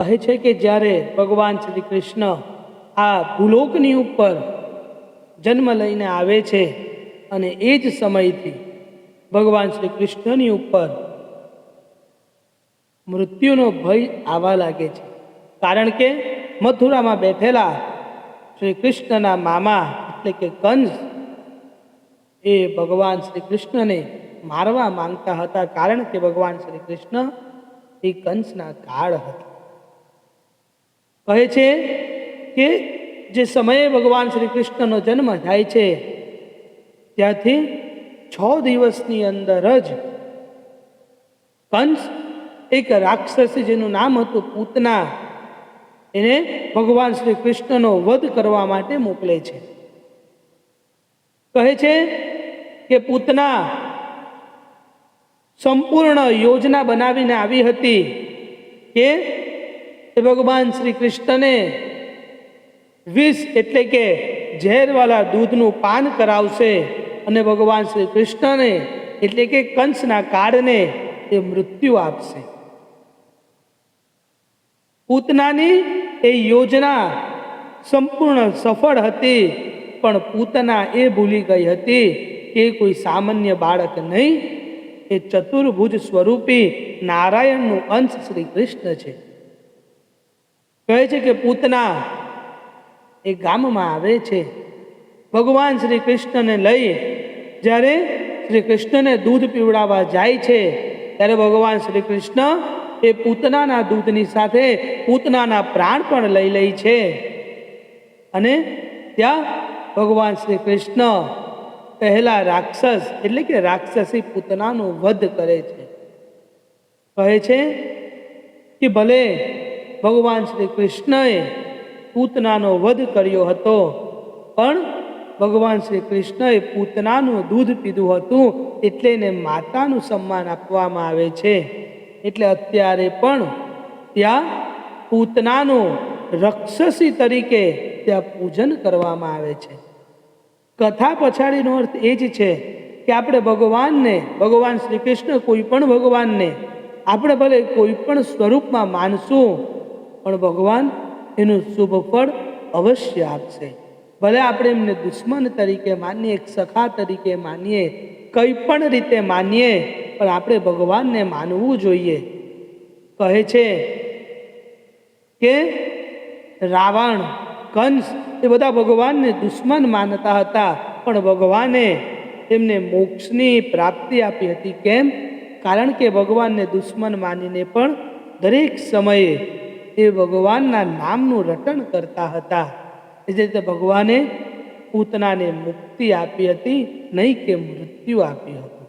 કહે છે કે જ્યારે ભગવાન શ્રી કૃષ્ણ આ ભૂલોકની ઉપર જન્મ લઈને આવે છે અને એ જ સમયથી ભગવાન શ્રી કૃષ્ણની ઉપર મૃત્યુનો ભય આવવા લાગે છે. કારણ કે મથુરામાં બેઠેલા શ્રી કૃષ્ણના મામા એટલે કે કંસ એ ભગવાન શ્રી કૃષ્ણને મારવા માંગતા હતા. કારણ કે ભગવાન શ્રી કૃષ્ણ એ કંસના કાળ હતા. કહે છે કે જે સમયે ભગવાન શ્રી કૃષ્ણનો જન્મ થાય છે, ત્યાંથી છ દિવસની અંદર જ કંસ એક રાક્ષસ જેનું નામ હતું પૂતના, એને ભગવાન શ્રી કૃષ્ણનો વધ કરવા માટે મોકલે છે. કહે છે કે પૂતના સંપૂર્ણ યોજના બનાવીને આવી હતી કે એ ભગવાન શ્રી કૃષ્ણને વિષ એટલે કે ઝેરવાળા દૂધનું પાન કરાવશે અને ભગવાન શ્રી કૃષ્ણને એટલે કે કંસના કાળને એ મૃત્યુ આપશે. પૂતનાની એ યોજના સંપૂર્ણ સફળ હતી, પણ પૂતના એ ભૂલી ગઈ હતી કે કોઈ સામાન્ય બાળક નહીં. એ ચતુર્ભુજ સ્વરૂપી નારાયણનું અંશ શ્રી કૃષ્ણ છે. કહે છે કે પૂતના એ ગામમાં આવે છે. ભગવાન શ્રી કૃષ્ણને લઈ જ્યારે શ્રી કૃષ્ણને દૂધ પીવડાવવા જાય છે, ત્યારે ભગવાન શ્રી કૃષ્ણ એ પૂતનાના દૂધની સાથે પૂતનાના પ્રાણ પણ લઈ લે છે. અને ત્યાં ભગવાન શ્રી કૃષ્ણ પહેલા રાક્ષસ એટલે કે રાક્ષસી પૂતનાનો વધ કરે છે. કહે છે કે ભલે ભગવાન શ્રી કૃષ્ણએ પૂતનાનો વધ કર્યો હતો. પણ ભગવાન શ્રી કૃષ્ણએ પૂતનાનું દૂધ પીધું હતું એટલે એને માતાનું સન્માન આપવામાં આવે છે. એટલે અત્યારે પણ ત્યાં પૂતનાનું રક્ષસી તરીકે ત્યાં પૂજન કરવામાં આવે છે. કથા પછાડીનો અર્થ એ જ છે કે આપણે ભગવાનને, ભગવાન શ્રી કૃષ્ણ કોઈ પણ ભગવાનને, આપણે ભલે કોઈ પણ સ્વરૂપમાં માનશું પણ ભગવાન એનું શુભ ફળ અવશ્ય આપશે. ભલે આપણે એમને દુશ્મન તરીકે માનીએ, એક સખા તરીકે માનીએ, કંઈ પણ રીતે માનીએ, પણ આપણે ભગવાનને માનવું જોઈએ. કહે છે કે રાવણ, કંસ એ બધા ભગવાનને દુશ્મન માનતા હતા, પણ ભગવાને તેમને મોક્ષની પ્રાપ્તિ આપી હતી. કેમ? કારણ કે ભગવાનને દુશ્મન માનીને પણ દરેક સમયે એ ભગવાનના નામનું રટણ કરતા હતા. એ જ રીતે ભગવાને પૂતનાને મુક્તિ આપી હતી, નહીં કે મૃત્યુ આપી હતી.